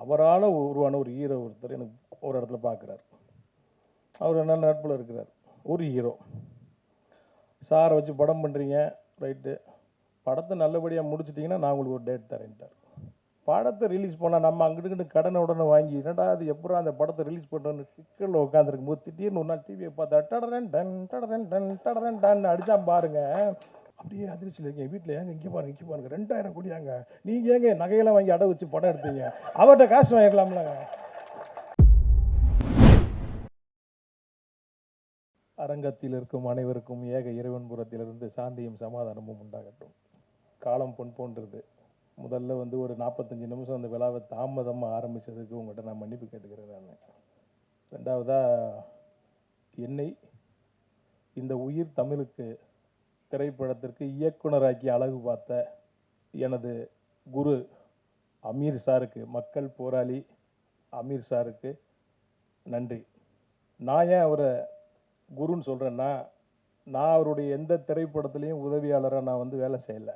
அவரால் உருவான ஒரு ஹீரோ ஒருத்தர் எனக்கு ஒரு இடத்துல பார்க்குறாரு அவர் நல்ல நட்பில் இருக்கிறார். ஒரு ஹீரோ சாரை வச்சு படம் பண்ணுறீங்க ரைட்டு படத்தை நல்லபடியாக முடிச்சிட்டிங்கன்னா நான் உங்களுக்கு ஒரு டேட் தரேன்ட்டார். படத்தை ரிலீஸ் பண்ணால் நம்ம அங்கிட்டு கடனை உடனே வாங்கி என்னடா அது எப்போ அந்த படத்தை ரிலீஸ் பண்ணுறோன்னு சிக்கலில் உட்காந்துருக்கும் போது திடீர்னு ஒரு நாள் டிவியை பார்த்தா டடரன் டன் டடரன் டன் டடரன் டன் அடித்தான் பாருங்கள் அப்படியே அதிர்ச்சியில் இருக்கீங்க. வீட்டில் ஏங்க இங்கே பாருங்க இங்கே பாருங்க. ரெண்டாயிரம் கோடியாங்க நீங்கள் ஏங்க நகையெல்லாம் வாங்கி அடை வச்சு படம் எடுத்தீங்க? அவர்கிட்ட காசு வாங்கிக்கலாம்லங்க. அரங்கத்தில் இருக்கும் அனைவருக்கும் ஏக இறைவன்புறத்திலிருந்து சாந்தியும் சமாதானமும் உண்டாகட்டும். காலம் பொன் போன்றது. முதல்ல வந்து ஒரு நாற்பத்தஞ்சு நிமிஷம் அந்த விழாவை தாமதமாக ஆரம்பித்ததுக்கு உங்கள்கிட்ட நான் மன்னிப்பு கேட்டுக்கிறேன் நான். ரெண்டாவதாக என்னை இந்த உயிர் தமிழுக்கு திரைப்படத்திற்கு இயக்குனராக்கி அழகு பார்த்த எனது குரு அமீர் சாருக்கு மக்கள் போராளி அமீர் சாருக்கு நன்றி. நான் ஏன் அவரை குருன்னு சொல்கிறேன்னா நான் அவருடைய எந்த திரைப்படத்துலேயும் உதவியாளராக நான் வந்து வேலை செய்யலை.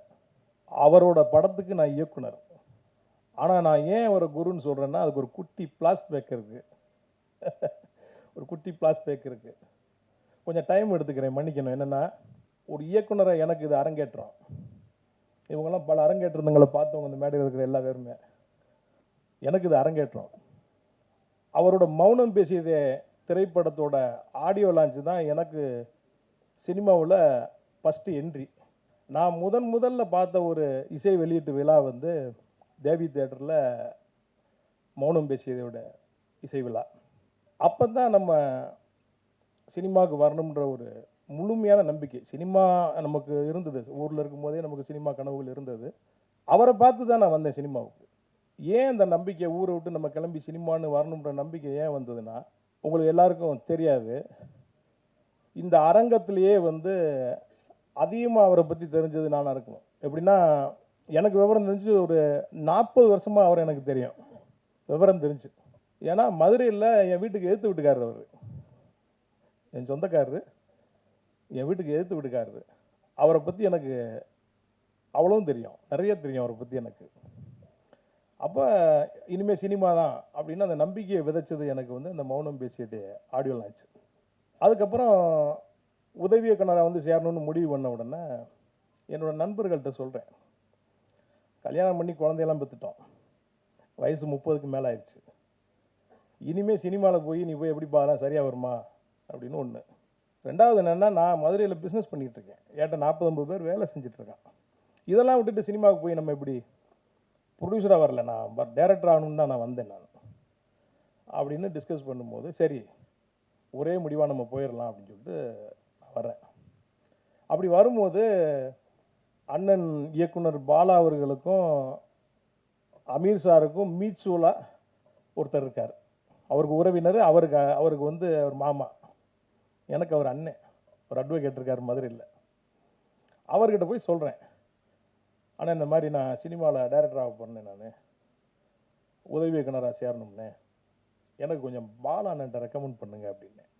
அவரோட படத்துக்கு நான் இயக்குனர். ஆனால் நான் ஏன் அவரை குருன்னு சொல்கிறேன்னா அதுக்கு ஒரு குட்டி பிளாஸ்பேக் இருக்குது ஒரு குட்டி பிளாஸ்பேக் இருக்குது கொஞ்சம் டைம் எடுத்துக்கிறேன் மன்னிக்கணும். என்னென்னா ஒரு இயக்குனரை எனக்கு இது அரங்கேற்றம். இவங்கெல்லாம் பல அரங்கேற்றங்களை பார்த்தவங்க இந்த மேடையில் இருக்கிற எல்லா பேருமே. எனக்கு இது அரங்கேற்றம். அவரோட மௌனம் பேசியதே திரைப்படத்தோட ஆடியோ லான்ச் தான் எனக்கு சினிமாவில் ஃபஸ்ட்டு என்ட்ரி நான் முதன் முதல்ல பார்த்த ஒரு இசை வெளியீட்டு விழா வந்து தேவி தேட்டரில் மௌனம் பேசியதோட இசை விழா. அப்போ தான் நம்ம சினிமாவுக்கு வரணுன்ற ஒரு முழுமையான நம்பிக்கை. சினிமா நமக்கு இருந்தது. ஊரில் இருக்கும்போதே நமக்கு சினிமா கனவுகள் இருந்தது. அவரை பார்த்து தான் நான் வந்தேன் சினிமாவுக்கு. ஏன் அந்த நம்பிக்கை ஊரை விட்டு நம்ம கிளம்பி சினிமான்னு வரணுன்ற நம்பிக்கை ஏன் வந்ததுன்னா உங்களுக்கு எல்லாருக்கும் தெரியாது. இந்த அரங்கத்திலேயே வந்து அதிகமாக அவரை பற்றி தெரிஞ்சது நானாக இருக்கணும். எப்படின்னா எனக்கு விவரம் தெரிஞ்சு ஒரு நாற்பது வருஷமாக அவர் எனக்கு தெரியும். விவரம் தெரிஞ்சு. ஏன்னா மதுரையில் என் வீட்டுக்கு எதிர்த்து வீட்டுக்காரர் அவர். என் சொந்தக்காரரு. என் வீட்டுக்கு எதிர்த்து வீட்டுக்காரரு அவரை பற்றி எனக்கு அவ்வளவும் தெரியும். நிறைய தெரியும் அவரை பற்றி எனக்கு. அப்போ இனிமேல் சினிமா தான் அப்படின்னு அந்த நம்பிக்கையை விதைச்சது எனக்கு வந்து இந்த மௌனம் பேசியது ஆடியோ லான்ச் அதுக்கப்புறம் உதவி இயக்குனராக வந்து சேரணும்னு முடிவு பண்ண உடனே என்னோட நண்பர்கள்ட்ட சொல்கிறேன் கல்யாணம் பண்ணி குழந்தையெல்லாம் பெற்றுட்டோம் வயசு முப்பதுக்கு மேலே ஆயிடுச்சு. இனிமேல் சினிமாவில் போய் நீ போய் எப்படி பாக்கலாம் சரியாக வருமா? அப்படின்னு ஒன்று ரெண்டாவது என்னென்னா நான் மதுரையில் பிஸ்னஸ் பண்ணிகிட்டு இருக்கேன் ஏட்ட நாற்பது ஐம்பது பேர் வேலை செஞ்சுட்ருக்கேன் இதெல்லாம் விட்டுட்டு சினிமாவுக்கு போய் நம்ம எப்படி ப்ரொடியூசராக வரல நான் பட் டேரக்டர் ஆகணும்னு தான் நான் வந்தேன் நான். அப்படின்னு டிஸ்கஸ் பண்ணும்போது சரி ஒரே முடிவாக நம்ம போயிடலாம் அப்படின்னு சொல்லிட்டு நான் வரேன் அப்படி வரும்போது அண்ணன் இயக்குனர் பாலா அவர்களுக்கும் அமீர் சாருக்கும் மீட்சூலா ஒருத்தர் இருக்கார். அவருக்கு உறவினர் அவருக்கு அவருக்கு வந்து அவர் மாமா. எனக்கு அவர் அண்ணன். ஒரு அட்வொகேட் இருக்கார் மதுரையில் அவர்கிட்ட போய் சொல்கிறேன் ஆனால் இந்த மாதிரி நான் சினிமாவில் டைரக்டராக பண்ணேன் நான். உதவி இயக்குனராக சேரணும்னே எனக்கு கொஞ்சம் பாலாண்ணன்ட்ட ரெக்கமெண்ட் பண்ணுங்க அப்படின்னேன்.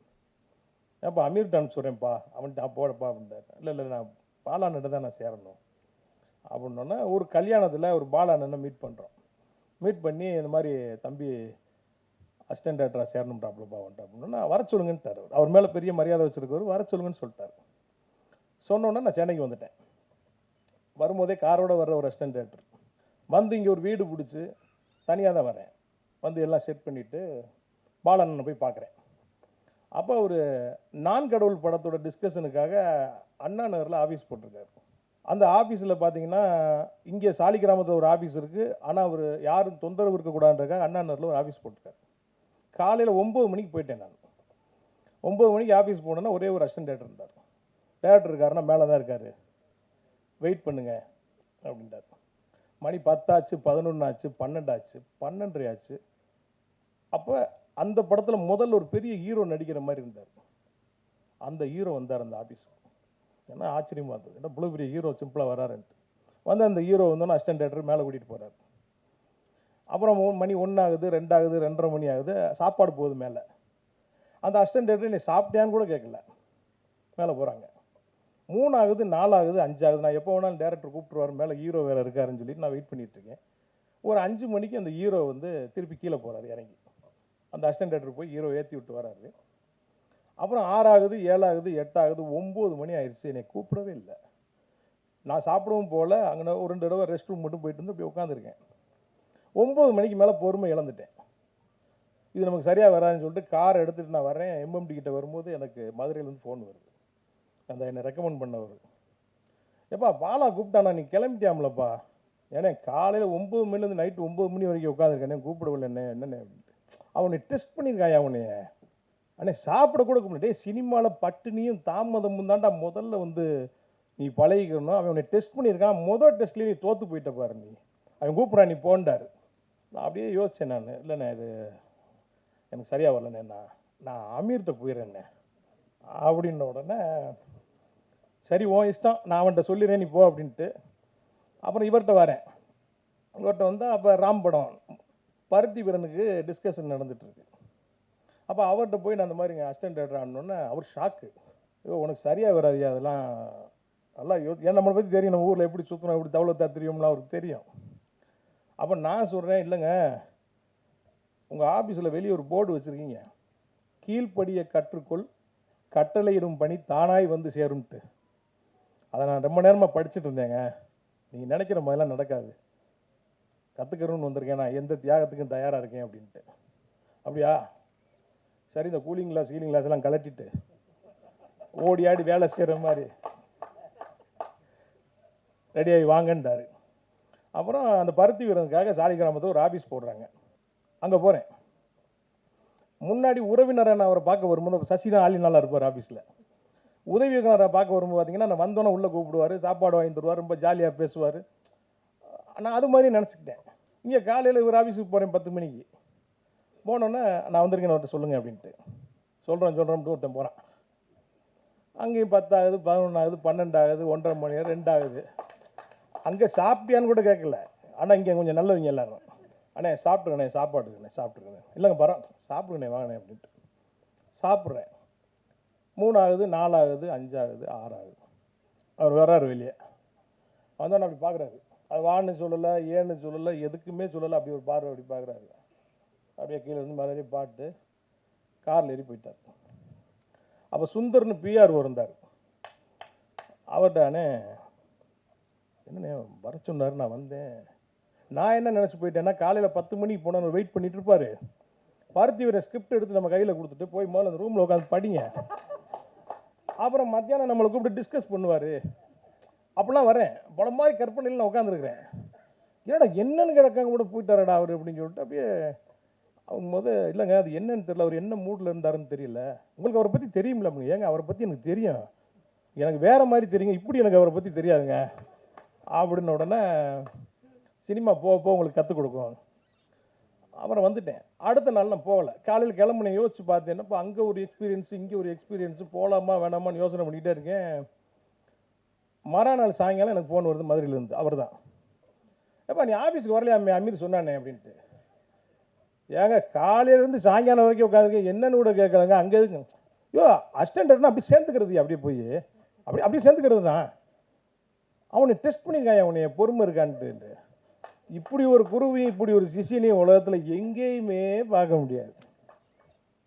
ஏப்பா அமீர்ட்ட அனுப்பிச்சுட்றேன்ப்பா. அவன்கிட்ட போடப்பா அப்படின்ட்டார் இல்லை இல்லை நான் பாலாண்ணன்ட்ட தான் நான் சேரணும். அப்படின்னோன்னே ஒரு கல்யாணத்தில் ஒரு பாலாண்ணனை மீட் பண்ணுறோம் மீட் பண்ணி இந்த மாதிரி தம்பி அசிஸ்டன்ட் டேரக்டராக சேரணும்ட்டாப்லப்பா வந்துட்டு அப்படின்னா வர சொல்லுங்கன்ட்டார் அவர். அவர் மேலே பெரிய மரியாதை வச்சுருக்கவர் வர சொல்லுங்கன்னு சொல்லிட்டார். சொன்னோன்னே நான் சென்னைக்கு வந்துட்டேன். வரும்போதே காரோட வர்ற ஒரு அசிஸ்டன்ட் டேரக்டர் வந்து இங்கே ஒரு வீடு பிடிச்சி தனியாக தான் வரேன். வந்து எல்லாம் செட் பண்ணிவிட்டு பாலண்ணனை போய் பார்க்குறேன் அப்போ ஒரு நான் கடவுள் படத்தோட டிஸ்கஷனுக்காக அண்ணா நகரில் ஆஃபீஸ் போட்டிருக்காரு. அந்த ஆஃபீஸில் பார்த்தீங்கன்னா இங்கே சாலி கிராமத்தில் ஒரு ஆஃபீஸ் இருக்குது ஆனால் அவர் யாரும் தொந்தரவு இருக்கக்கூடாதுன்றக்காக அண்ணா நகரில் ஒரு ஆஃபீஸ் போட்டிருக்காரு. காலையில் ஒம்பது மணிக்கு போயிட்டேன் நான். ஒம்பது மணிக்கு ஆஃபீஸ் போனேன்னா ஒரே ஒரு அசிஸ்டன்ட் டேரக்டர் இருந்தார். டேரக்டர் இருக்காருன்னா மேலே தான் இருக்கார். வெயிட் பண்ணுங்க அப்படின்ட்டார் மணி பத்தாச்சு பதினொன்று ஆச்சு பன்னெண்டு ஆச்சு பன்னெண்டரை ஆச்சு அப்போ அந்த படத்தில் முதல்ல ஒரு பெரிய ஹீரோ நடிக்கிற மாதிரி இருந்தார். அந்த ஹீரோ வந்தார் அந்த ஆஃபீஸுக்கு ஏன்னா ஆச்சரியமாக இருந்தது. ஏன்னா இவ்வளோ பெரிய ஹீரோ சிம்பிளாக வராருன்ட்டு வந்து அந்த ஹீரோ வந்தோன்னா அசிஸ்டன்ட் டேரக்டர் மேலே கூட்டிகிட்டு போகிறார் அப்புறம் மூணு மணி ஒன்றாகுது ரெண்டாகுது ரெண்டரை மணி ஆகுது சாப்பாடு போகுது மேலே. அந்த அசிஸ்டன்ட் டேரக்டர் நீ சாப்பிட்டியான்னு கூட கேட்கல மேலே போகிறாங்க மூணு ஆகுது அஞ்சாகுது. நான் எப்போ வேணாலும் டேரக்டர் கூப்பிட்டுருவார் மேலே ஹீரோ வேறு இருக்காருன்னு சொல்லிட்டு நான் வெயிட் பண்ணிகிட்ருக்கேன் ஒரு அஞ்சு மணிக்கு அந்த ஹீரோ வந்து திருப்பி கீழே போகிறாரு இறங்கி. அந்த அசிஸ்டன்ட் டேரக்டர் போய் ஹீரோ ஏற்றி விட்டு வராரு. அப்புறம் ஆறாகுது ஏழாகுது எட்டாகுது ஒம்பது மணி ஆயிடுச்சு. என்னை கூப்பிடவே இல்லை. நான் சாப்பிடவும் போகல. அங்கே ஒரு ரெண்டு தடவை ரெஸ்ட் ரூம் மட்டும் போயிட்டு வந்து இப்படி உட்காந்துருக்கேன் ஒம்பது மணிக்கு மேலே பொறுமை இழந்துட்டேன். இது நமக்கு சரியாக வராதுன்னு சொல்லிட்டு கார் எடுத்துகிட்டு நான் வரேன் எம்எம்டி கிட்ட வரும்போது எனக்கு மதுரையிலேருந்து ஃபோன் வருது. அந்த என்னை ரெக்கமெண்ட் பண்ணவர். எப்பா பாலா கூப்பிட்டானா நீ கிளம்பிட்டியாம்லப்பா? ஏன்னா காலையில் ஒம்பது மணிலேருந்து நைட்டு ஒம்பது மணி வரைக்கும் உட்காந்துருக்கேன் கூப்பிடவில்லை என்ன என்னென்ன அப்படின்ட்டு. அவனை டெஸ்ட் பண்ணியிருக்காயா அவனைய அண்ணே சாப்பிட கூட கூப்பிட்டு சினிமாவில் பட்டினியும் தாமதமும் தான்டா முதல்ல வந்து நீ பழகிக்கணும். அவன் உன்னை டெஸ்ட் பண்ணியிருக்கான் முதல் டெஸ்ட்லேயே நீ தோற்று போயிட்ட பாரு நீ. அவன் கூப்பிட்றான் நீ போண்டாரு நான் அப்படியே யோசித்தேன் நான். இல்லைண்ணே இது எனக்கு சரியாக வரலண்ணே. நான் நான் அமீர்கிட்ட போயிடுறேண்ணே. அப்படின்ன உடனே சரி ஓ இஷ்டம். நான் அவன்கிட்ட சொல்லிடுறேன் நீ போ அப்படின்ட்டு. அப்புறம் இவர்கிட்ட வரேன். இவர்கிட்ட வந்தால் அப்போ ராம் படம் பருத்தி வீரனுக்கு டிஸ்கஷன் நடந்துகிட்ருக்கு அப்போ அவர்கிட்ட போய் நான் அந்த மாதிரி அசிஸ்டன்ட் டேரக்டர் அவர் ஷாக்கு ஐயோ உனக்கு சரியாக வராதியா அதெல்லாம் நல்லா யோ ஏன் நம்மளை பற்றி தெரியும்? நம்ம ஊரில் எப்படி சுற்றணும் எப்படி தவளை தெரியும்லாம் அவருக்கு தெரியும். அப்போ நான் சொல்கிறேன் இல்லைங்க. உங்கள் ஆஃபீஸில் வெளியே ஒரு போர்டு வச்சுருக்கீங்க. கீழ்ப்படியை கற்றுக்கொள் கட்டளையிடும் பணி தானாய் வந்து சேரும்ட்டு. அதை நான் ரொம்ப நேரமாக படிச்சுட்டு இருந்தேங்க. நீங்கள் நினைக்கிற மாதிரிலாம் நடக்காது. கற்றுக்கிறோன்னு வந்திருக்கேன் நான். எந்த தியாகத்துக்கும் தயாராக இருக்கேன் அப்படின்ட்டு. அப்படியா? சரி இந்த கூலிங் கிளாஸ் கீலிங் கிளாஸ் எல்லாம் கலட்டிட்டு ஓடி ஆடி வேலை செய்கிற மாதிரி. ரெடியாகி வாங்கன்றாரு அப்புறம் அந்த பருத்தி வீரனுக்காக சாலி கிராமத்தில் ஒரு ஆஃபீஸ் போடுறாங்க. அங்கே போகிறேன் முன்னாடி உறவினரை நான் அவரை பார்க்க வரும்போது சசி தான் ஆளி நல்லா இருப்பார் ஆஃபீஸில் உதவி இயக்குனரை பார்க்க வரும்போது பார்த்தீங்கன்னா நான் வந்தோன்னே உள்ளே கூப்பிடுவார் சாப்பாடு வாங்கி தருவார் ரொம்ப ஜாலியாக பேசுவார். நான் அது மாதிரி நினச்சிக்கிட்டேன். இங்கே காலையில் இவர் ஆஃபீஸுக்கு போகிறேன் பத்து மணிக்கு. போனோன்னே நான் வந்திருக்கேன் அவர்கிட்ட சொல்லுங்கள் அப்படின்ட்டு. சொல்கிறேன் சொல்கிறோம்ட்டு ஒருத்தன் போகிறான் அங்கேயும் பத்தாகுது பதினொன்றாகுது பன்னெண்டாகுது ஒன்றரை மணி நேரம் ரெண்டாகுது. அங்கே சாப்பிட்டியான்னு கூட கேட்கல ஆனால் இங்கே கொஞ்சம் நல்லவங்க எல்லாரும். அண்ணே சாப்பிட்ருக்கண்ணே சாப்பாடுக்குண்ணே சாப்பிட்ருக்கண்ணே சாப்பிட்டுருக்கேன் இல்லைங்க பரம் சாப்பிடுங்கண்ணே வாங்கண்ணே அப்படின்ட்டு. சாப்பிட்றேன். மூணாகுது நாலாகுது அஞ்சாகுது ஆறாகுது. அவர் வர்றாரு வெளியே. வந்தோன்னே அப்படி பார்க்குறாரு அது வான்னு சொல்லலை ஏன்னு சொல்லலை எதுக்குமே சொல்லலை. அப்படி ஒரு பார்வை அப்படி பார்க்குறாரு அப்படியே கீழே இருந்து மறுபடியும் பாட்டு காரில் ஏறி போயிட்டார். அப்போ சுந்தர்னு பிஆர் இருந்தார். அவர்கிட்டானே என்னண்ணே வர சொன்னார் நான் வந்தேன். நான் என்ன நினச்சி போயிட்டேன்னா காலையில் பத்து மணிக்கு போனால் வெயிட் பண்ணிட்டு இருப்பாரு. பருத்தி ஸ்கிரிப்ட் எடுத்து நம்ம கையில் கொடுத்துட்டு போய் முதல்ல அந்த ரூமில் உட்காந்து படிங்க. அப்புறம் மத்தியானம் நம்மளை கூப்பிட்டு டிஸ்கஸ் பண்ணுவார். அப்படிலாம் வரேன். பல மாதிரி கற்பனையில் நான் உட்காந்துருக்கிறேன் ஏடா என்னன்னு கிடக்காங்க கூட போயிட்டாரடா அவர் அப்படின்னு சொல்லிட்டு அப்படியே அவங்க முத இல்லைங்க அது என்னன்னு தெரியல. அவர் என்ன மூடில் இருந்தாருன்னு தெரியல. உங்களுக்கு அவரை பற்றி தெரியுமில்ல அப்படிங்க ஏங்க அவரை பற்றி எனக்கு தெரியும். எனக்கு வேறு மாதிரி தெரியுங்க. இப்படி எனக்கு அவரை பற்றி தெரியாதுங்க. அப்படின்ன உடனே சினிமா போக போக உங்களுக்கு கற்றுக் கொடுக்கும் அப்புறம் வந்துட்டேன். அடுத்த நாள் நான் போகலை. காலையில் கிளம்புனேன் யோசிச்சு பார்த்தேன்னா இப்போ அங்கே ஒரு எக்ஸ்பீரியன்ஸ் இங்கே ஒரு எக்ஸ்பீரியன்ஸ் போகலாமா வேணாமான்னு யோசனை பண்ணிக்கிட்டே இருக்கேன். மறுநாள் சாயங்காலம் எனக்கு ஃபோன் வருது மதுரையிலேருந்து. அவர் தான் ஏப்பா நீ ஆஃபீஸுக்கு வரலையா அம்மி அமீர் சொன்னானே அப்படின்ட்டு. ஏங்க காலையிலேருந்து சாயங்காலம் வரைக்கும் உட்காந்துருக்க என்னன்னு கூட கேட்கலங்க. அங்கே இருக்குங்க ஐயோ அஸ்டண்டர்னா அப்படி சேர்ந்துக்கிறது அப்படியே போய். அப்படி அப்படியே சேர்ந்துக்கிறது தான் அவனை டெஸ்ட் பண்ணியிருக்கான் அவனைய பொறுமை இருக்கான்ட்டு. இப்படி ஒரு குருவியும் இப்படி ஒரு சிஷியனையும் உலகத்தில் எங்கேயுமே பார்க்க முடியாது.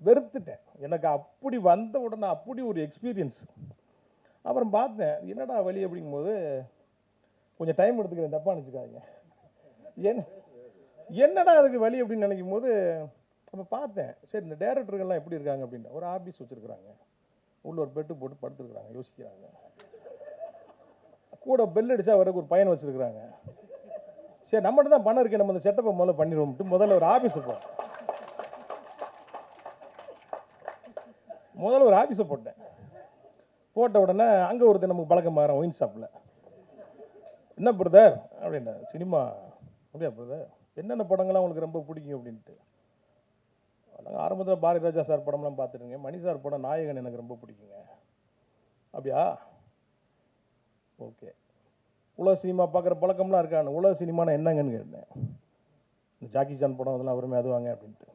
வெறுத்துட்டேன். எனக்கு அப்படி வந்த உடனே அப்படி ஒரு எக்ஸ்பீரியன்ஸ் அப்புறம் பார்த்தேன் என்னடா வழி அப்படிங்கும்போது கொஞ்சம் டைம் எடுத்துக்கிறேன் தப்பாக நினச்சிக்காதீங்க. என்ன என்னடா அதுக்கு வழி அப்படின்னு நினைக்கும் போது அப்போ பார்த்தேன் சரி இந்த டேரக்டர்கள்லாம் எப்படி இருக்காங்க அப்படின்னு. ஒரு ஆஃபீஸ் வச்சுருக்குறாங்க. உள்ள ஒரு பெட்டு போட்டு படுத்துருக்குறாங்க யோசிக்கிறாங்க. கூட பெல் அடிச்சா வரக்கு ஒரு பையன் வச்சுருக்குறாங்க. சரி நம்மகிட்ட தான் பணம் இருக்கு நம்ம இந்த செட்டப்பை முதல்ல பண்ணிடுவோம்ட்டு முதல்ல ஒரு ஆஃபீஸை போ முதல்ல ஒரு ஆஃபீஸை போட்டேன். போட்ட உடனே அங்கே ஒருத்தர் நமக்கு பழக்கம் மாறேன் ஒயின் ஷாப்பில் என்ன பிரதர் அப்படின்னா சினிமா அப்படியா பிரதர் என்னென்ன படங்கள்லாம் உங்களுக்கு ரொம்ப பிடிக்கும்? அப்படின்ட்டு. நாங்கள் ஆரம்பத்தில் பாரதி ராஜா சார் படம்லாம் பார்த்துருங்க மணி சார் படம் நாயகன் எனக்கு ரொம்ப பிடிக்குங்க. அப்படியா? ஓகே. உலக சினிமா பார்க்குற பழக்கம்லாம் இருக்கான்னு. உலக சினிமானா என்னங்கன்னு கேட்டேன். இந்த ஜாக்கி ஜான் படம் அதெல்லாம் அவருமே அது வாங்க அப்படின்ட்டு.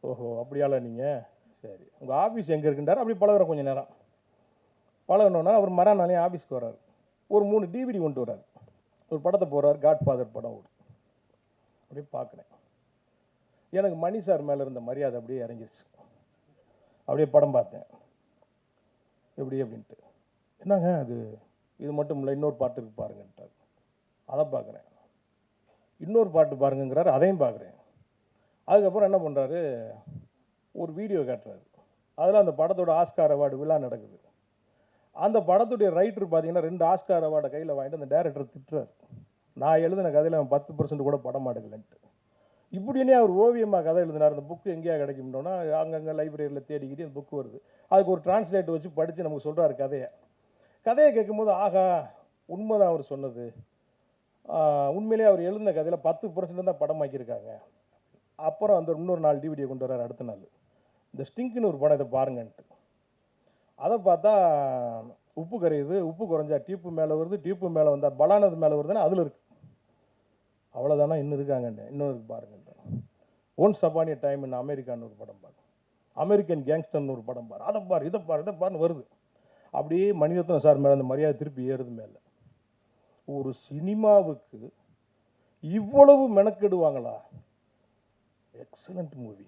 ஓஹோ அப்படியால நீங்கள் சரி. உங்கள் ஆஃபீஸ் எங்கே இருக்குன்றார். அப்படி பழகுறோம் கொஞ்சம் நேரம். பழகணுன்னா அவர் மறாநாளையும் ஆஃபீஸ்க்கு வர்றார். ஒரு மூணு டிவிடி கொண்டு வர்றார். ஒரு படத்தை போகிறார் காட் ஃபாதர் படம் ஒரு அப்படியே பார்க்குறேன். எனக்கு மணி சார் மேலே இருந்த மரியாதை அப்படியே இறங்கிருச்சு. அப்படியே படம் பார்த்தேன். எப்படி அப்படின்ட்டு. என்னங்க அது? இது மட்டும் இல்லை இன்னொரு பாட்டு இருக்கு பாருங்கன்ட்டார் அதை பார்க்குறேன். இன்னொரு பாட்டு பாருங்கிறாரு அதையும் பார்க்குறேன். அதுக்கப்புறம் என்ன பண்ணுறாரு ஒரு வீடியோ காட்டுறாரு. அதில் அந்த படத்தோட ஆஸ்கார் அவார்டு விழா நடக்குது. அந்த படத்துடைய ரைட்டர் பார்த்தீங்கன்னா ரெண்டு ஆஸ்கார் அவார்டை கையில் வாங்கிட்டு அந்த டேரக்டர் திட்டுறாரு. நான் எழுதின கதையில் அவன் பத்து பர்சன்ட் கூட படம் எடுக்கலன்ட்டு. இப்படின்னே அவர் ஓவியமாக கதை எழுதினார். அந்த புக்கு எங்கேயா கிடைக்கும்னோன்னா அங்கங்கே லைப்ரரியில் தேடிக்கிட்டு அந்த புக்கு வருது. அதுக்கு ஒரு டிரான்ஸ்லேட் வச்சு படித்து நமக்கு சொல்கிறாரு கதையை. கதையை கேட்கும்போது ஆகா உண்மைதான் அவர் சொன்னது. உண்மையிலேயே அவர் எழுதின கதையில் பத்து பர்சன்ட் தான் படமாக்கியிருக்காங்க அப்புறம் அந்த இன்னொரு நாள் டிவிடியை கொண்டு வர்றாரு அடுத்த நாள். இந்த ஸ்டிங்க்னு ஒரு படம் இதை பாருங்கன்ட்டு. அதை பார்த்தா உப்பு கரையுது உப்பு குறைஞ்சா டீப்பு மேலே வருது டீப்பு மேலே வந்தால் பலானது மேலே வருதுன்னா அதில் இருக்கு. அவ்வளோதானா இன்னும் இருக்காங்கன்னு. இன்னும் இருக்கு பாருங்க ஒன்ஸ் அப்பானிய டைம் இன்னும் அமெரிக்கான்னு ஒரு படம் பாரு. அமெரிக்கன் கேங்ஸ்டர்னு ஒரு படம் பாரு. அதை பாரு இதை பாரு இதை பாருன்னு வருது. அப்படியே மணிரத்னம் சார் மேலே அந்த மரியாதை திருப்பி ஏறுது மேலே. ஒரு சினிமாவுக்கு இவ்வளவு மெனக்கெடுவாங்களா? எக்ஸலண்ட் மூவி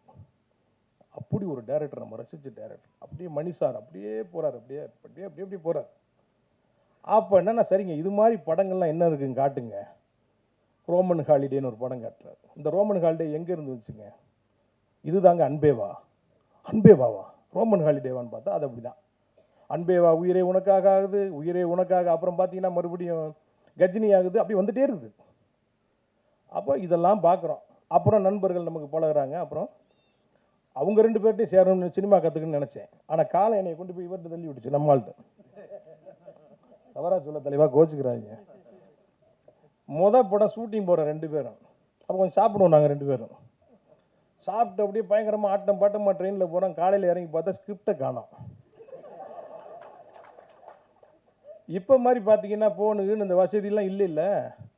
அப்படி ஒரு டைரக்டர் நம்ம ரசித்த டேரக்டர் அப்படியே மணி சார் அப்படியே போகிறார் அப்படியே அப்படியே அப்படியே அப்படியே போகிறார் அப்போ என்னென்னா சரிங்க இது மாதிரி படங்கள்லாம் என்ன இருக்குன்னு காட்டுங்க. ரோமன் ஹாலிடேன்னு ஒரு படம் காட்டுறாரு. இந்த ரோமன் ஹாலிடே எங்கே இருந்து வந்துச்சுங்க? இதுதாங்க அன்பேவா? அன்பேவாவா? ரோமன் ஹாலிடேவான்னு பார்த்தா அது அப்படிதான். அன்பேவா உயிரே உனக்காக ஆகுது உயிரே உனக்காக. அப்புறம் பார்த்தீங்கன்னா மறுபடியும் கஜினி ஆகுது அப்படி வந்துட்டே இருக்குது. அப்போ இதெல்லாம் பார்க்குறோம் அப்புறம் நண்பர்கள் நமக்கு பழகிறாங்க. அப்புறம் அவங்க ரெண்டு பேர்ட்டையும் சேரணும்னு சினிமா கற்றுக்கணும்னு நினச்சேன். ஆனால் காலை என்னை கொண்டு போய் இவர்கிட்ட தள்ளி விட்டுச்சு நம்மள்கிட்ட. தவறா சொல்ல தெளிவாக கோச்சிக்கிறாங்க மொதல் படம் ஷூட்டிங் போகிறோம் ரெண்டு பேரும். அப்போ கொஞ்சம் சாப்பிடுவோம் நாங்கள் ரெண்டு பேரும். சாப்பிட்டு அப்படியே பயங்கரமாக ஆட்டம் பாட்டமாக ட்ரெயினில் போகிறோம் காலையில் இறங்கி பார்த்தா ஸ்கிரிப்டை காணோம். இப்போ மாதிரி பார்த்தீங்கன்னா போனுக்குன்னு இந்த வசதியெல்லாம் இல்லை இல்லை.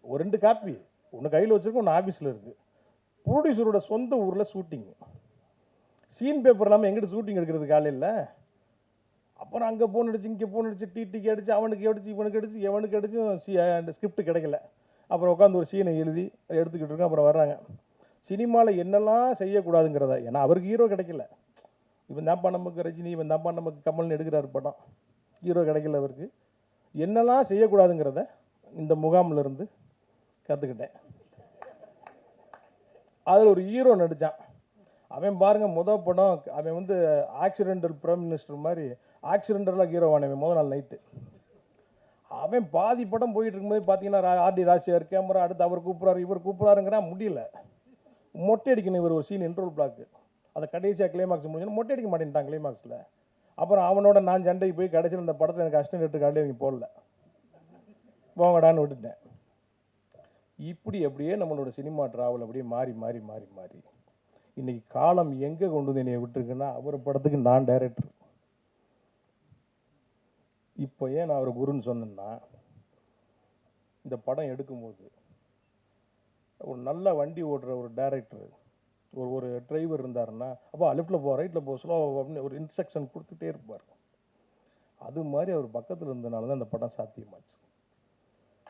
ஒரு ரெண்டு காப்பி ஒன்று கையில் வச்சுருக்கோம் ஒன்று ஆஃபீஸில் இருக்குது ப்ரொடியூசரோட சொந்த ஊரில் ஷூட்டிங் சீன் பேப்பர் இல்லாமல் எங்கிட்ட ஷூட்டிங் எடுக்கிறது காலையில் அப்புறம் அங்கே ஃபோன் அடிச்சு இங்கே ஃபோன் அடிச்சு டிடிக்கு அடிச்சு அவனுக்கு அடிச்சு இவனுக்கு அடிச்சு எவனுக்கு அடிச்சும் சி அந்த ஸ்கிரிப்ட் கிடைக்கல. அப்புறம் உட்காந்து ஒரு சீனை எழுதி எடுத்துக்கிட்டு இருக்கோம் அப்புறம் வர்றாங்க. சினிமாவில் என்னெல்லாம் செய்யக்கூடாதுங்கிறத ஏன்னா அவருக்கு ஹீரோ கிடைக்கல. இவன் தான்ப்பா நமக்கு ரஜினி இவன் தான்ப்பா நமக்கு கமல்னு எடுக்கிறார் படம். ஹீரோ கிடைக்கல அவருக்கு. என்னெல்லாம் செய்யக்கூடாதுங்கிறத இந்த முகாமில் இருந்து கற்றுக்கிட்டேன் அதில் ஒரு ஹீரோ நடித்தான் அவன் பாருங்கள் முத படம் அவன் வந்து ஆக்சிடென்டல் பிரைம் மினிஸ்டர் மாதிரி ஆக்சிடென்டலாக ஹீரோ ஆனவன் முதல் நாள் நைட்டு அவன் பாதி படம் போயிட்டு இருக்கும்போது பார்த்தீங்கன்னா ஆர்டி ராசியார் கேமரா அடுத்து அவர் கூப்பிட்றாரு இவர் கூப்பிட்றாருங்கிறான் முடியல. மொட்டை அடிக்கணும் இவர் ஒரு சீன் இன்ட்ரோல் பிளாக்கு அதை கடைசியாக கிளைமாக்ஸ் முடிஞ்சு மொட்டை அடிக்க மாட்டேன்ட்டான் கிளைமாக்ஸில் அப்புறம் அவனோட நான் சண்டைக்கு போய் கடைசியில் அந்த படத்தில் எனக்கு அஷ்டம் எட்டு காட்டி அவங்க போடல. போங்கடான்னு விட்டுட்டேன். இப்படி அப்படியே நம்மளோட சினிமா டிராவல் அப்படியே மாறி மாறி மாறி மாறி. இன்னைக்கு காலம் எங்கே கொண்டு வந்து என்னை விட்டுருக்குன்னா அவர் படத்துக்கு நான் டைரக்டர் இப்போ ஏன் நான் அவர் குருன்னு சொன்னேன்னா இந்த படம் எடுக்கும்போது ஒரு நல்ல வண்டி ஓட்டுற ஒரு டைரக்டர் ஒரு ஒரு டிரைவர் இருந்தாருன்னா அப்போ லெஃப்ட்டில் போ ரைட்டில் போ ஸ்லோ அப்படின்னு ஒரு இன்ஸ்ட்ரக்ஷன் கொடுத்துட்டே இருப்பார். அது மாதிரி அவர் பக்கத்தில் இருந்தனால தான் இந்த படம் சாத்தியமாச்சு.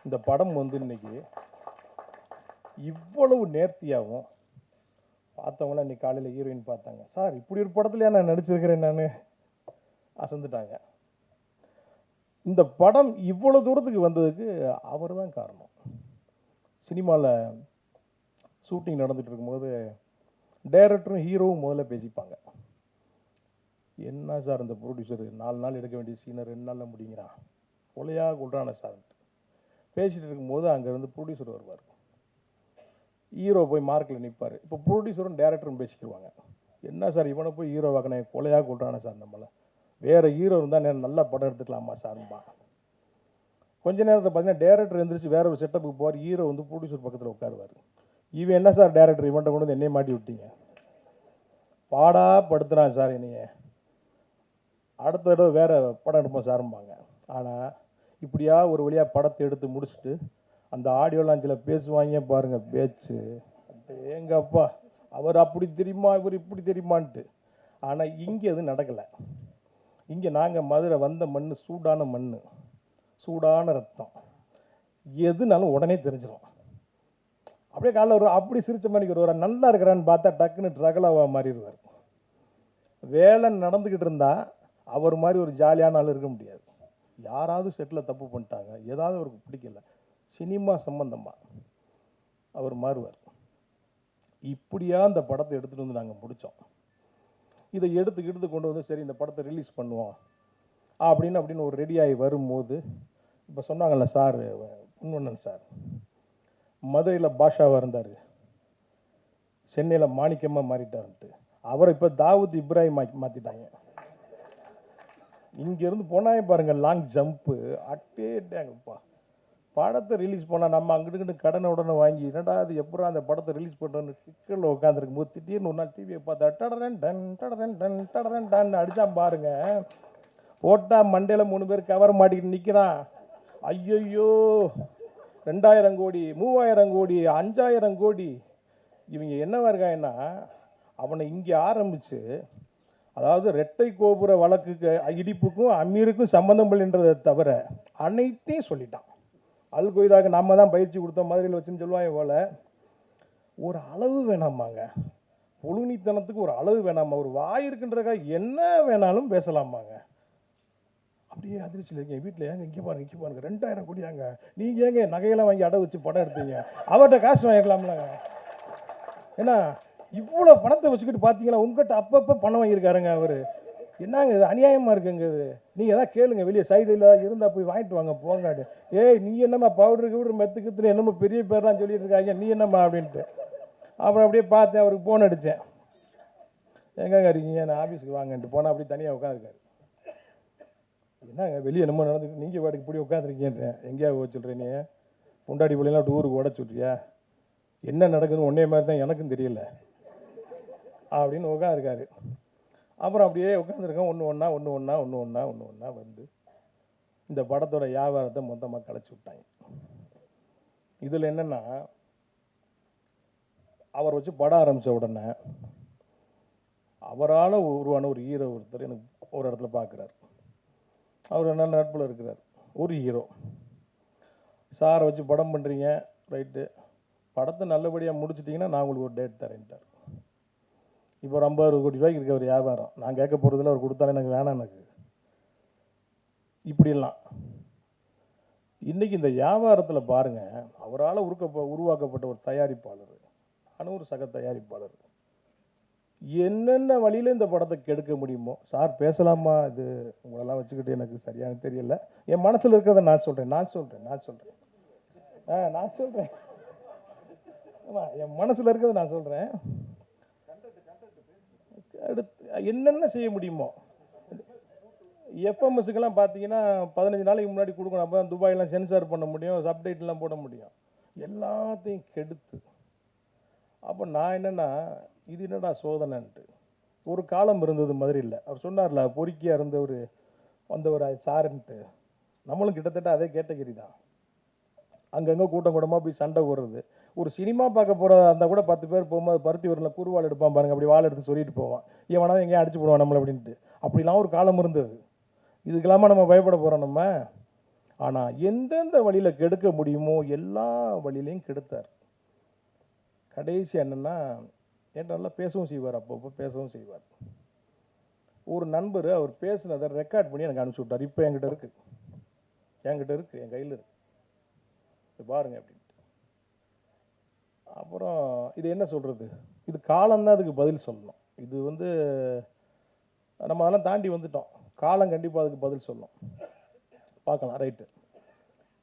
இந்த படம் வந்து இன்னைக்கு இவ்வளவு நேர்த்தியாகவும் பார்த்தவங்களாம் இன்னைக்கு காலையில் ஹீரோயின் பார்த்தாங்க. சார் இப்படி ஒரு படத்துலயா நான் நடிச்சிருக்கிறேன் நான்? அசந்துட்டாங்க. இந்த படம் இவ்வளோ தூரத்துக்கு வந்ததுக்கு அவர் தான் காரணம். சினிமாவில் ஷூட்டிங் நடந்துகிட்டு இருக்கும்போது டைரக்டரும் ஹீரோவும் முதல்ல பேசிப்பாங்க. என்ன சார் இந்த ப்ரொடியூசர் நாலு நாள் எடுக்க வேண்டிய சீனை ரெண்டு நாளில் முடிங்கிறான் கொலையாக கொள்றான சார் பேசிகிட்டு இருக்கும்போது அங்கேருந்து ப்ரொடியூசர் வருவார். ஹீரோ போய் மார்க்கில் நிற்பார் இப்போ ப்ரொடியூசரும் டேரக்டரும் பேசிக்கிடுவாங்க என்ன சார் இவனை போய் ஹீரோ வாக்கினே? கொலையாக கொள்றானே சார் நம்மளை வேறு ஹீரோ இருந்தால் நேரம் நல்லா படம் எடுத்துக்கலாமா சார்பா கொஞ்ச நேரத்தில் பார்த்தீங்கன்னா டேரக்டர் எழுந்திரிச்சு வேற ஒரு செட்டப்புக்கு போவார். ஹீரோ வந்து ப்ரொடியூசர் பக்கத்தில் உட்காருவார். இவன் என்ன சார் டேரக்டர் இவன்ட்ட கொண்டு வந்து என்னையே மாட்டி விட்டீங்க? பாடா படுத்துறான் சார் என்னைய. அடுத்த தடவை வேறு படம் எடுப்போம் சார்ம்பாங்க. ஆனால் இப்படியா ஒரு வழியாக படத்தை எடுத்து முடிச்சுட்டு அந்த ஆடியோ லாஞ்சில் பேசுவாங்க பாருங்கள் பேச்சு. எங்கப்பா அவர் அப்படி தெரியுமா இவர் இப்படி தெரியுமான்ட்டு. ஆனால் இங்கே எதுவும் நடக்கலை. இங்கே நாங்கள் மதுரை வந்த மண் சூடான மண் சூடான ரத்தம். எதுனாலும் உடனே தெரிஞ்சிடும் அப்படியே காலைல ஒரு அப்படி சிரிச்ச மாதிரி ஒரு நல்லா இருக்கிறான்னு பார்த்தா டக்குன்னு ட்ரகலாவா மாறிடுவார். வேலை நடந்துக்கிட்டு இருந்தால் அவர் மாதிரி ஒரு ஜாலியான ஆள் இருக்க முடியாது. யாராவது செட்டில் தப்பு பண்ணிட்டாங்க ஏதாவது அவருக்கு பிடிக்கல சினிமா சம்பந்தமாக அவர் மாறுவார். இப்படியா அந்த படத்தை எடுத்துகிட்டு வந்து நாங்கள் முடித்தோம் இதை எடுத்து எடுத்து கொண்டு வந்து சரி இந்த படத்தை ரிலீஸ் பண்ணுவோம் அப்படின்னு அப்படின்னு ஒரு ரெடி ஆகி வரும்போது இப்போ சொன்னாங்கல்ல சார் பொன்வண்ணன் சார் மதுரையில் பாஷாவாக இருந்தார். சென்னையில் மாணிக்கமாக மாறிட்டாருன்ட்டு. அவரை இப்போ தாவூத் இப்ராஹிம் ஆக்கி மாற்றிட்டாங்க இங்கேருந்து போனாயே பாருங்கள் லாங் ஜம்ப்பு அட்டேட்டாங்கப்பா படத்தை ரிலீஸ் பண்ணால் நம்ம அங்கிட்டு கடனை உடனே வாங்கி என்னடா அது எப்படா அந்த படத்தை ரிலீஸ் பண்ணுறோன்னு சிக்கலில் உட்காந்துருக்கும் போது திடீர்னு ஒரு நாள் டிவியை பார்த்தா டடரன் டன் டடரன் டன் டடரன் டன் அடித்தான் பாருங்க. போட்டால் மண்டையில் மூணு பேர் கவர் மாட்டிக்கிட்டு நிற்கிறான் ஐயோ ரெண்டாயிரம் கோடி மூவாயிரம் கோடி அஞ்சாயிரம் கோடி இவங்க என்னவா இருக்காங்கன்னா அவனை இங்கே ஆரம்பித்து அதாவது ரெட்டை கோபுர வழக்குக்கு இடிப்புக்கும் அமீருக்கும் சம்பந்தம் இல்லைன்றதை தவிர அனைத்தையும் சொல்லிட்டான். அல் கொய்தாக்கு நம்ம தான் பயிற்சி கொடுத்த மதுரையில் வச்சுன்னு சொல்லுவாங்க போல. ஒரு அளவு வேணாமாங்க. புழுனித்தனத்துக்கு ஒரு அளவு வேணாமா? ஒரு வாய் இருக்குன்றக்கா என்ன வேணாலும் பேசலாமாங்க. அப்படியே அதிர்ச்சியில் இருக்கீங்க. வீட்டில் ஏங்க இங்கே பாருங்க இங்கே பாருங்க. ரெண்டாயிரம் கோடியாங்க நீங்கள் ஏங்க நகையெல்லாம் வாங்கி அடை வச்சு படம் எடுத்தீங்க? அவர்கிட்ட காசு வாங்கிக்கலாம்லங்க. ஏன்னா இவ்வளோ பணத்தை வச்சுக்கிட்டு பார்த்தீங்களா உங்ககிட்ட அப்பப்போ பணம் வாங்கியிருக்காருங்க அவர். என்னங்க இது? அநியாயமாக இருக்குங்க இது. நீங்கள் எதாவது கேளுங்க வெளியே சைடில் இருந்தால் போய் வாங்கிட்டு வாங்க போங்காடு ஏய் நீ என்னம்மா பவுடர் கவுடர் மெத்து கித்துன்னு என்னமோ பெரிய பேர்லாம் சொல்லிட்டு இருக்காங்க. நீ என்னம்மா அப்படின்ட்டு. அப்புறம் அப்படியே பார்த்தேன் அவருக்கு ஃபோன் அடித்தேன் எங்கங்க இருக்கீங்க? நான் ஆஃபீஸுக்கு வாங்கன்ட்டு. போனால் அப்படியே தனியாக உட்காந்துருக்காரு. என்னங்க வெளியே என்னமோ நடந்துட்டு நீங்கள் வாட்டுக்கு இப்படி உட்காந்துருக்கீன்றேன் எங்கேயா போக சொல்கிறேன் நீ பொண்டாடி பிள்ளைலாம் டூருக்கு ஊருக்கு ஓட சொல்றியா என்ன நடக்குதுன்னு ஒன்றே மாதிரி தான் எனக்கும் தெரியல. அப்படின்னு உட்காந்துருக்காரு அப்புறம் அப்படியே உட்காந்துருக்கேன் ஒன்று ஒன்றா ஒன்று ஒன்றா ஒன்று ஒன்றா ஒன்று ஒன்றா வந்து இந்த படத்தோட வியாபாரத்தை மொத்தமாக கலைச்சி விட்டாங்க. இதில் என்னென்னா அவர் வச்சு படம் ஆரம்பித்த உடனே அவரால் உருவான ஒரு ஹீரோ ஒருத்தர் எனக்கு ஒரு இடத்துல பார்க்குறாரு அவர் நல்ல நட்பில் இருக்கிறார். ஒரு ஹீரோ சாரை வச்சு படம் பண்ணுறீங்க ரைட்டு படத்தை நல்லபடியாக முடிச்சிட்டிங்கன்னா நான் உங்களுக்கு ஒரு டேட் தரேன்ட்டார். இப்போ ஒரு ஐம்பது கோடி ரூபாய்க்கு இருக்க ஒரு வியாபாரம். நான் கேட்க போகிறதில்ல அவர் கொடுத்தாலும் எனக்கு வேணாம் எனக்கு. இப்படிலாம். இன்னைக்கு இந்த வியாபாரத்தில் பாருங்க அவரால் உருக்க உருவாக்கப்பட்ட ஒரு தயாரிப்பாளர் நானும் ஒரு சக தயாரிப்பாளர். என்னென்ன வழியில் இந்த படத்தை கெடுக்க முடியுமோ சார் பேசலாமா? இது உங்களெல்லாம் வச்சுக்கிட்டு எனக்கு சரியாக தெரியல. என் மனசில் இருக்கிறத நான் சொல்கிறேன் நான் சொல்கிறேன் நான் சொல்கிறேன் ஆ நான் சொல்கிறேன் ஆமாம் என் மனசில் இருக்கிறத நான் சொல்கிறேன் அடுத்து என்னென்ன செய்ய முடியுமோ. எஃப்எம்எஸ்க்கெல்லாம் பார்த்தீங்கன்னா பதினஞ்சு நாளைக்கு முன்னாடி கொடுக்கணும். அப்போ தான் துபாயெலாம் சென்சார் பண்ண முடியும் சப்டைட்லாம் போட முடியும். எல்லாத்தையும் கெடுத்து அப்போ நான் என்னென்னா இது என்னடா சோதனைன்ட்டு. ஒரு காலம் இருந்தது மாதிரி இல்லை. அவர் சொன்னார்ல பொறுக்கியாக இருந்த ஒரு வந்த ஒரு சாருன்ட்டு. நம்மளும் கிட்டத்தட்ட அதே கேட்டகிரி தான். அங்கங்கே கூட்டம் கூட்டமாக போய் சண்டை போடுறது. ஒரு சினிமா பார்க்க போகிற இருந்தால் கூட பத்து பேர் போகும்போது பருத்தி வரல குறுவாள் எடுப்பான் பாருங்க அப்படி வாழை எடுத்து சொல்லிட்டு போவான். இவனா எங்கேயும் அடிச்சு போடுவான் நம்மளை அப்படின்ட்டு. அப்படிலாம் ஒரு காலம் இருந்தது. இதுக்கெல்லாமா நம்ம பயப்பட போகிறோம் நம்ம? ஆனால் எந்தெந்த வழியில் கெடுக்க முடியுமோ எல்லா வழியிலையும் கெடுத்தார். கடைசி என்னென்னா என்கிட்ட நல்லா பேசவும் செய்வார் அப்பப்போ பேசவும் செய்வார். ஒரு நண்பர் அவர் பேசுனதை ரெக்கார்ட் பண்ணி எனக்கு அனுப்பிச்சி விட்டார். இப்போ என்கிட்ட இருக்கு. என்கிட்ட இருக்கு. என் கையில் இருக்கு. பாருங்க அப்படின்ட்டு. அப்புறம் இது என்ன சொல்கிறது இது காலம்தான் அதுக்கு பதில் சொல்லணும். இது வந்து நம்ம அதெல்லாம் தாண்டி வந்துட்டோம். காலம் கண்டிப்பாக அதுக்கு பதில் சொல்லும் பார்க்கலாம். ரைட்டு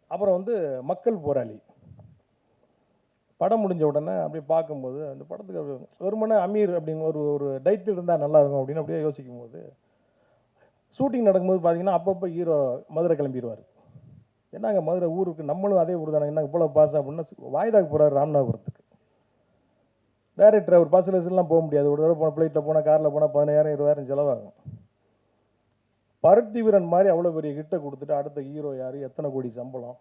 அப்புறம் வந்து மக்கள் போராளி. படம் முடிஞ்ச உடனே அப்படியே பார்க்கும்போது அந்த படத்துக்கு ஒரு வெறுமனே அமீர் அப்படின்னு ஒரு ஒரு டைட்டில் இருந்தால் நல்லா இருக்கும் அப்படின்னு அப்படியே யோசிக்கும் போது ஷூட்டிங் நடக்கும்போது பார்த்தீங்கன்னா அப்பப்போ ஹீரோ மதுரை கிளம்பிடுவார் என்னங்க மதுரை ஊருக்கு நம்மளும் அதே ஊர் தானே என்ன இவ்வளோ பாஸ் அப்படின்னா வாய்தாக்கு போகிறார் ராமநாதபுரத்துக்கு. டேரக்டர் அவர் பஸ்ஸில் போக முடியாது. ஒரு தடவை போன ஃப்ளைட்டில் போனால் காரில் போனால் பதினாயிரம் இருபதாயிரம் செலவாகும். பருத்தி வீரன் மாதிரி அவ்வளோ பெரிய கிட்ட கொடுத்துட்டு அடுத்த ஹீரோ யார்? எத்தனை கோடி சம்பளம்?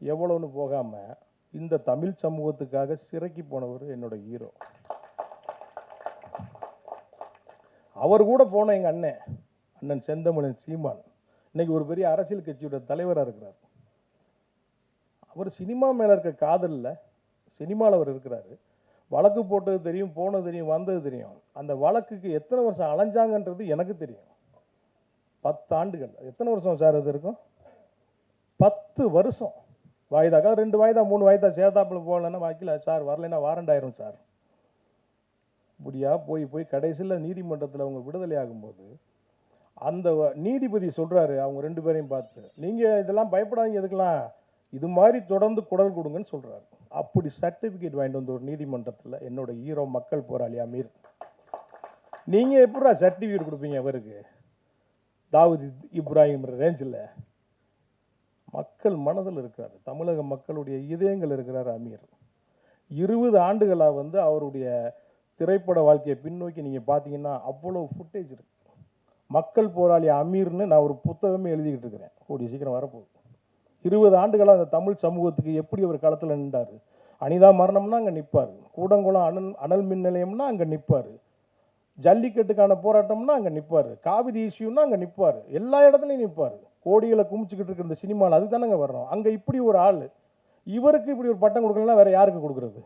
எவ்வளோன்னு போகாமல் இந்த தமிழ் சமூகத்துக்காக சிறைக்கு போனவர் என்னோட ஹீரோ அவர் கூட போன எங்கள் அண்ணன் அண்ணன் செந்தமிழன் சீமான். இன்னைக்கு ஒரு பெரிய அரசியல் கட்சியோட தலைவராக இருக்கிறார். அவர் சினிமா மேலே இருக்க காதலில் சினிமாவில் அவர் இருக்கிறாரு. வழக்கு போட்டது தெரியும் போனது தெரியும் வந்தது தெரியும். அந்த வழக்குக்கு எத்தனை வருஷம் அலைஞ்சாங்கன்றது எனக்கு தெரியும். பத்து ஆண்டுகள் எத்தனை வருஷம் சார் அது இருக்கும்? பத்து வருஷம். வாய்தாக்கா ரெண்டு வாய்தா மூணு வாய்தா சேர்த்தாப்புல போகலன்னா வாக்கில சார் வரலைன்னா வாரண்ட் ஆயிரும் சார். இப்படியா போய் போய் கடைசியில் நீதிமன்றத்தில் அவங்க விடுதலை ஆகும்போது அந்த நீதிபதி சொல்கிறாரு அவங்க ரெண்டு பேரையும் பார்த்து நீங்கள் இதெல்லாம் பயப்படாதீங்க எதுக்கெல்லாம்? இது மாதிரி தொடர்ந்து குடல் கொடுங்கன்னு சொல்கிறாரு அப்படி சர்டிஃபிகேட் வாங்கிட்டு வந்து ஒரு நீதிமன்றத்தில் என்னோட ஹீரோ மக்கள் போராளி அமீர். நீங்கள் எப்படா சர்டிஃபிகேட் கொடுப்பீங்க அவருக்கு? தாவூத் இப்ராஹிம் ரேஞ்சில் மக்கள் மனதில் இருக்கிறார் தமிழக மக்களுடைய இதயங்கள் இருக்கிறார் அமீர். இருபது ஆண்டுகளாக வந்து அவருடைய திரைப்பட வாழ்க்கையை பின்னோக்கி நீங்கள் பார்த்தீங்கன்னா அவ்வளோ ஃபுட்டேஜ் இருக்கு. மக்கள் போராளி அமீர்னு நான் ஒரு புத்தகமே எழுதிக்கிட்டு இருக்கிறேன். கூடிய சீக்கிரம் வரப்போகுது. இருபது ஆண்டுகளாக அந்த தமிழ் சமூகத்துக்கு எப்படி அவர் களத்தில் நின்றார்? அனிதா மரணம்னா அங்கே நிற்பார் கூடங்குளம் அனல் அனல் மின் நிலையம்னா அங்கே நிற்பார் ஜல்லிக்கட்டுக்கான போராட்டம்னா அங்கே நிற்பார் காவிரி இஷ்யூன்னா அங்கே நிற்பார் எல்லா இடத்துலையும் நிற்பார் கோடிகளை குமிச்சுக்கிட்டு இருக்கிற இந்த சினிமாவில் அதுதானங்க வர்றோம். அங்கே இப்படி ஒரு ஆள் இவருக்கு இப்படி ஒரு பட்டம் கொடுக்கலன்னா வேறு யாருக்கு கொடுக்குறது?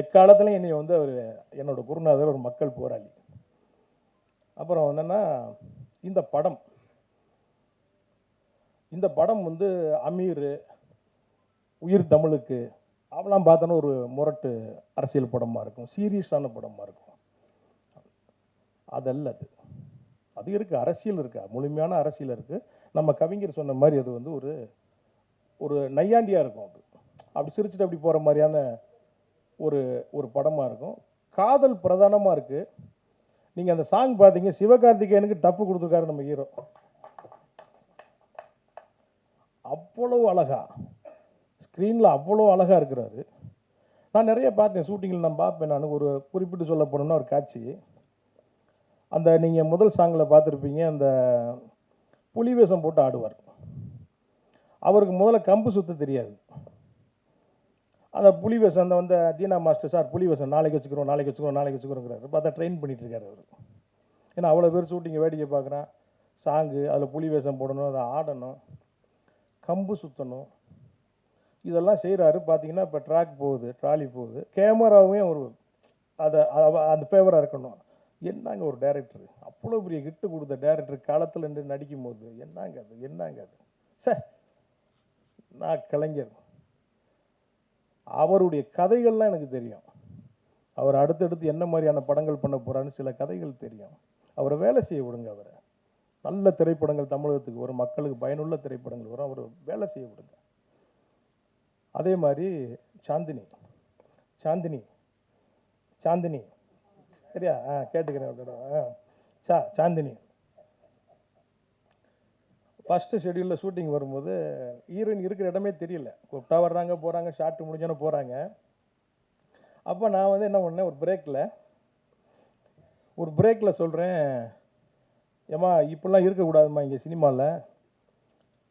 எக்காலத்துலையும் என்னை வந்து அவர் என்னோட குருநாதர் ஒரு மக்கள் போராளி. அப்புறம் என்னென்னா இந்த படம் இந்த படம் வந்து அமீர் உயிர் தமிழுக்கு அவெல்லாம் பார்த்தோன்னா ஒரு முரட்டு அரசியல் படமாக இருக்கும் சீரியஸான படமாக இருக்கும். அதல்ல அது. அது இருக்குது அரசியல் இருக்குது முழுமையான அரசியல் இருக்குது நம்ம கவிஞர் சொன்ன மாதிரி அது வந்து ஒரு ஒரு நையாண்டியாக இருக்கும் அது. அப்படி சிரிச்சுட்டு அப்படி போகிற மாதிரியான ஒரு ஒரு படமாக இருக்கும். காதல் பிரதானமாக இருக்குது நீங்கள் அந்த சாங் பார்த்தீங்க சிவகார்த்திகேயனுக்கு டப்பு கொடுத்துருக்காரு நம்ம ஹீரோ அவ்வளோ அழகா ஸ்க்ரீனில் அவ்வளோ அழகாக இருக்கிறாரு. நான் நிறைய பார்த்தேன் ஷூட்டிங்கில் நான் பார்ப்பேன் நான். ஒரு குறிப்பிட்டு சொல்ல போனோம்னா ஒரு காட்சி. அந்த நீங்கள் முதல் சாங்கில் பார்த்துருப்பீங்க அந்த புலி வேஷம் போட்டு ஆடுவார். அவருக்கு முதல்ல கம்பு சுத்த தெரியாது. அந்த புலி வேஷம் அந்த வந்து டீனா மாஸ்டர் சார் புலி வேஷம் நாளைக்கு வச்சுக்கிறோம் நாளைக்கு வச்சுக்கிறோம் நாளைக்கு வச்சுக்கிறோங்கிறாரு. பார்த்தா ட்ரெயின் பண்ணிட்டு இருக்கார் அவர். ஏன்னா அவ்வளோ பேர் ஷூட்டிங் வேடிக்கை பார்க்குறான். சாங்கு அதில் புலி வேஷம் போடணும் அதை ஆடணும். கம்பு சுற்றணும் இதெல்லாம் செய்கிறாரு பார்த்தீங்கன்னா இப்போ ட்ராக் போகுது ட்ராலி போகுது. கேமராவும் ஒரு அதை அந்த ஃபேவராக இருக்கணும். என்னங்க ஒரு டேரக்டர் அவ்வளோ பெரிய கிட்டு கொடுத்த டேரக்டர் காலத்தில் நின்று நடிக்கும் போது என்னங்க அது? என்னங்க அது? சே நான் கலைஞர். அவருடைய கதைகள்லாம் எனக்கு தெரியும். அவர் அடுத்தடுத்து என்ன மாதிரியான படங்கள் பண்ண போகிறான்னு சில கதைகள் தெரியும். அவரை வேலை செய்ய விடுங்க அவரை. நல்ல திரைப்படங்கள் தமிழகத்துக்கு வரும். மக்களுக்கு பயனுள்ள திரைப்படங்கள் வரும். அவர் வேலை செய்ய விடுங்க. அதே மாதிரி சாந்தினி. சாந்தினி. சாந்தினி. சரியா? ஆ கேட்டுக்கிறேன் ஒரு தடவை. ஆ சா சாந்தினி. ஃபஸ்ட்டு ஷெடியூலில் ஷூட்டிங் வரும்போது ஹீரோயின் இருக்கிற இடமே தெரியல. கூப்பிட்டா வர்றாங்க போகிறாங்க ஷார்ட் முடிஞ்சோன்னே போகிறாங்க அப்போ நான் வந்து என்ன பண்ணேன் ஒரு பிரேக்கில் ஒரு பிரேக்கில் சொல்கிறேன் ஏம்மா இப்படிலாம் இருக்கக்கூடாதும்மா இங்கே சினிமாவில்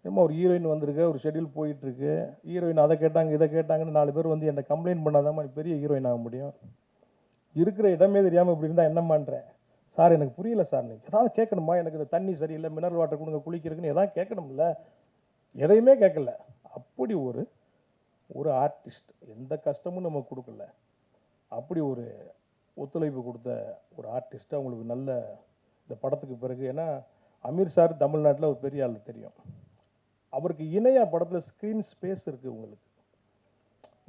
ஏம்மா ஒரு ஹீரோயின் வந்திருக்கு ஒரு ஷெடியூல் போயிட்டுருக்கு. ஹீரோயின் அதை கேட்டாங்க இதை கேட்டாங்கன்னு நாலு பேர் வந்து என்னை கம்ப்ளைண்ட் பண்ணாதாம்மா பெரிய ஹீரோயின் ஆக முடியும். இருக்கிற இடமே தெரியாமல் இப்படி இருந்தால் என்னம்மான்றேன் சார் எனக்கு புரியல சார். நீங்கள் ஏதாவது கேட்கணுமா? எனக்கு இந்த தண்ணி சரியில்லை மினரல் வாட்டர் கொடுங்க குளிக்கிறதுக்குன்னு எதாவது கேட்கணும்ல? எதையுமே கேட்கல. அப்படி ஒரு ஒரு ஆர்டிஸ்ட் எந்த கஷ்டமும் நம்ம கொடுக்கல. அப்படி ஒரு ஒத்துழைப்பு கொடுத்த ஒரு ஆர்டிஸ்ட் அவங்களுக்கு நல்ல இந்த படத்துக்கு பிறகு ஏன்னா அமீர் சார் தமிழ்நாட்டில் ஒரு பெரிய ஆள் தெரியும். அவருக்கு இணையாக படத்தில் ஸ்க்ரீன் ஸ்பேஸ் இருக்குது உங்களுக்கு.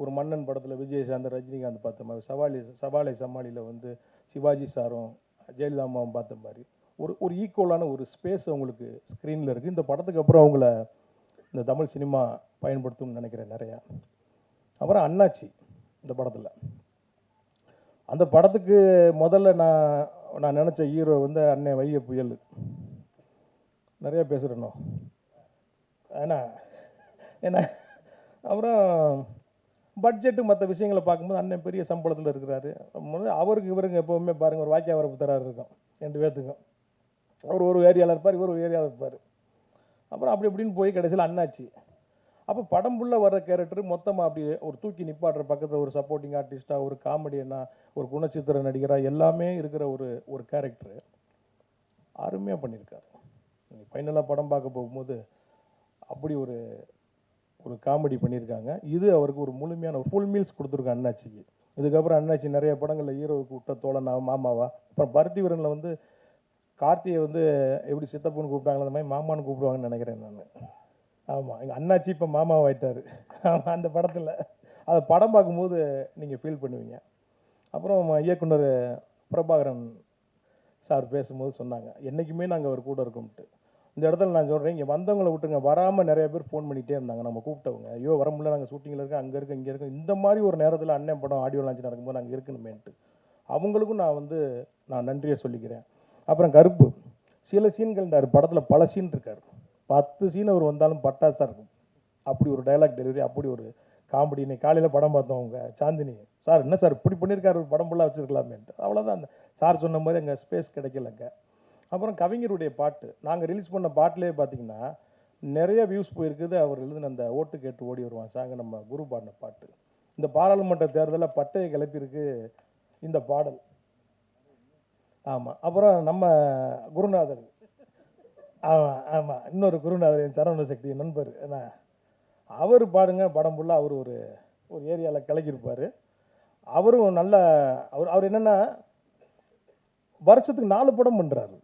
ஒரு மன்னன் படத்தில் விஜயசாந்த் ரஜினிகாந்த் பார்த்த மாதிரி சவாலி சவாலை சமாளியில் வந்து சிவாஜி சாரும் ஜெயலலிதா அம்மாவும் பார்த்த மாதிரி. ஒரு ஒரு ஈக்குவலான ஒரு ஸ்பேஸ் அவங்களுக்கு ஸ்க்ரீனில் இருக்குது இந்த படத்துக்கு அப்புறம் அவங்கள இந்த தமிழ் சினிமா பயன்படுத்தும்னு நினைக்கிறேன் நிறையா. அப்புறம் அண்ணாச்சி இந்த படத்தில். அந்த படத்துக்கு முதல்ல நான் நான் நினச்ச ஹீரோ வந்து அண்ணன் வைய புயல். நிறையா பேசுகிறேண்ணோ ஏன்னா ஏன்னா அப்புறம் பட்ஜெட்டு மற்ற விஷயங்களை பார்க்கும்போது அண்ணன் பெரிய சம்பளத்தில் இருக்கிறாரு. அவருக்கு இவருங்க எப்போவுமே பாருங்கள் ஒரு வாக்கிய வரப்பு தராரு இருக்கும் ரெண்டு பேர்த்துக்கும் அவர் ஒரு ஏரியாவில் இருப்பார் இவர் ஒரு ஏரியாவில் இருப்பார். அப்புறம் அப்படி இப்படின்னு போய் கடைசியில் அண்ணாச்சி. அப்போ படம் புள்ள வர்ற கேரக்டர் மொத்தமாக அப்படி ஒரு தூக்கி நிப்பாடுற பக்கத்தில் ஒரு சப்போர்ட்டிங் ஆர்டிஸ்ட்டாக ஒரு காமெடியனா ஒரு குணச்சித்திர நடிகராக எல்லாமே இருக்கிற ஒரு ஒரு கேரக்டரு அருமையாக பண்ணியிருக்காரு. ஃபைனலாக படம் பார்க்க போகும்போது அப்படி ஒரு ஒரு காமெடி பண்ணியிருக்காங்க. இது அவருக்கு ஒரு முழுமையான ஒரு ஃபுல் மீல்ஸ் கொடுத்துருக்கோம் அண்ணாச்சிக்கு. இதுக்கப்புறம் அண்ணாச்சி நிறைய படங்களில் ஹீரோவுக்கு விட்ட தோழனா மாமாவா? அப்புறம் பருத்தி வீரனில் வந்து கார்த்தியை வந்து எப்படி சித்தப்பன்னு கூப்பிட்டாங்களோ அந்த மாதிரி மாமான்னு கூப்பிடுவாங்கன்னு நினைக்கிறேன் நான். ஆமாம் எங்கள் அண்ணாச்சி இப்போ மாமாவாயிட்டார். ஆமாம் அந்த படத்தில். அதை படம் பார்க்கும்போது நீங்கள் ஃபீல் பண்ணுவீங்க. அப்புறம் இயக்குனர் பிரபாகரன் சார் பேசும்போது சொன்னாங்க என்றைக்குமே நாங்கள் அவர் கூட இருக்கோம்ட்டு. இந்த இடத்துல நான் சொல்கிறேன் இங்கே வந்தவங்களை விட்டுருங்க. வராமல் நிறைய பேர் ஃபோன் பண்ணிகிட்டே இருந்தாங்க. நம்ம கூப்பிட்டவங்க ஐயோ வர முடியல நாங்கள் ஷூட்டிங்கில் இருக்கோம் அங்கே இருக்கோம் இங்கே இருக்கோம். இந்த மாதிரி ஒரு நேரத்தில் அண்ணன் படம் ஆடியோ லான்ச் நடக்கும்போது நாங்கள் இருக்கணுமேன்ட்டு. அவங்களுக்கும் நான் வந்து நான் நன்றியை சொல்லிக்கிறேன். அப்புறம் கருப்பு. சில சீன்கள் படத்தில் பல சீன் இருக்கார். பத்து சீன் அவர் வந்தாலும் பட்டாசாக இருக்கும். அப்படி ஒரு டைலாக் டெலிவரி அப்படி ஒரு காமெடி இன்னைக்கு காலையில் படம் பார்த்தோம் அவங்க சாந்தினி சார் என்ன சார் இப்படி பண்ணியிருக்காரு ஒரு படம் ஃபுல்லாக வச்சுருக்கலாமேன்ட்டு. அவ்வளோதான் அந்த சார் சொன்ன மாதிரி அங்கே ஸ்பேஸ் கிடைக்கலங்க. அப்புறம் கவிஞருடைய பாட்டு. நாங்கள் ரிலீஸ் பண்ண பாட்டிலே பார்த்தீங்கன்னா நிறைய வியூஸ் போயிருக்குது. அவர் எழுதின அந்த ஓட்டு கேட்டு ஓடி வருவான். சாங்க நம்ம குரு பாடின பாட்டு. இந்த பாராளுமன்ற தேர்தலில் பட்டையை கிளப்பியிருக்கு இந்த பாடல். ஆமாம் அப்புறம் நம்ம குருநாதர். ஆமாம் ஆமாம் இன்னொரு குருநாதர் என் சரவண சக்தி நண்பர். என்ன? அவர் பாடுங்க படம் ஃபுல்லாக அவர் ஒரு ஒரு ஏரியாவில் கிளக்கியிருப்பார். அவரும் நல்ல அவர் அவர் என்னென்னா வருஷத்துக்கு நாலு படம் பண்ணுறாரு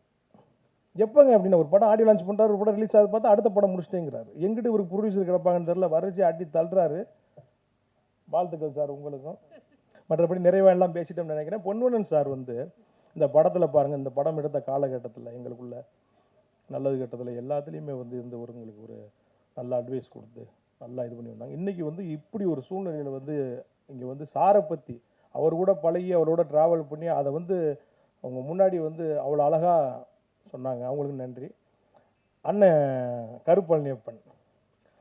எப்போங்க அப்படின்னு ஒரு படம் ஆடியோ லான்ச் பண்ணுறாரு ஒரு படம் ரிலீஸ் ஆகுது பார்த்தா அடுத்த படம் முடிச்சிட்டேங்கிறாரு. எங்கிட்ட ஒரு ப்ரொடியூசர் கிடப்பாங்கன்னு தெரில வரைச்சி ஆட்டி தள்ளுறாரு. வாழ்த்துக்கள் சார் உங்களுக்கும். மற்றபடி நிறைவா எல்லாம் பேசிட்டோம்னு நினைக்கிறேன். பொன்வனன் சார் வந்து இந்த படத்தில் பாருங்கள் இந்த படம் எடுத்த காலகட்டத்தில் எங்களுக்குள்ள நல்லது கட்டத்தில் எல்லாத்துலேயுமே வந்து இருந்தவர்களுக்கு ஒரு நல்ல அட்வைஸ் கொடுத்து நல்லா இது பண்ணி வந்தாங்க. இன்றைக்கி வந்து இப்படி ஒரு சூழ்நிலையில் வந்து இங்கே வந்து சாரை பற்றி அவர் கூட பழகி அவரோட ட்ராவல் பண்ணி அதை வந்து அவங்க முன்னாடி வந்து அவ்வளோ அழகாக சொன்னாங்க. அவங்களுக்கு நன்றி. அண்ணன் கருப்பழனியப்பன்.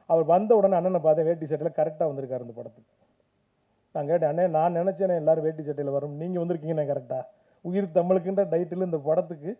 அவர் வந்த உடனே அண்ணனை பார்த்தேன் வேட்டி சட்டையில் கரெக்டாக வந்திருக்காரு இந்த படத்துக்கு. நான் கேட்டேன் அண்ணே நான் நினச்சேனே எல்லோரும் வேட்டி சட்டையில் வரும். நீங்கள் வந்திருக்கீங்கண்ணே கரெக்டாக உயிர் தமிழுக்குன்ற டைட்டில் இந்த படத்துக்கு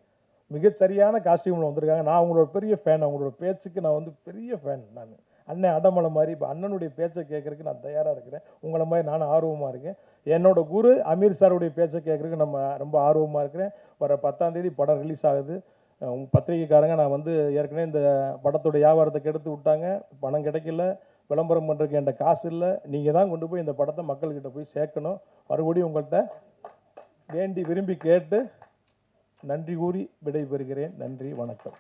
மிகச்சரியான காஸ்டியூமில் வந்திருக்காங்க. நான் அவங்களோட பெரிய ஃபேன் அவங்களோட பேச்சுக்கு நான் வந்து பெரிய ஃபேன் நான். அண்ணன் அடமலை மாதிரி இப்போ அண்ணனுடைய பேச்சை கேட்குறதுக்கு நான் தயாராக இருக்கிறேன். உங்களை மாதிரி நானும் ஆர்வமாக இருக்கேன். என்னோட குரு அமீர் சாருடைய பேச்சை கேட்குறதுக்கு நம்ம ரொம்ப ஆர்வமாக இருக்கிறேன். வர பத்தாம் தேதி படம் ரிலீஸ் ஆகுது. அஹ் பத்திரிகைக்காரங்க நான் வந்து ஏற்கனவே இந்த படத்தோட வியாபாரத்தை கெடுத்து விட்டாங்க. பணம் கிடைக்கல. விளம்பரம் பண்ணுறதுக்கு என்கிட்ட காசு இல்லை. நீங்கள் தான் கொண்டு போய் இந்த படத்தை மக்கள்கிட்ட போய் சேர்க்கணும். மறுபடியும் உங்கள்கிட்ட வேண்டி விரும்பி கேட்டு நன்றி கூறி விடைபெறுகிறேன். நன்றி வணக்கம்.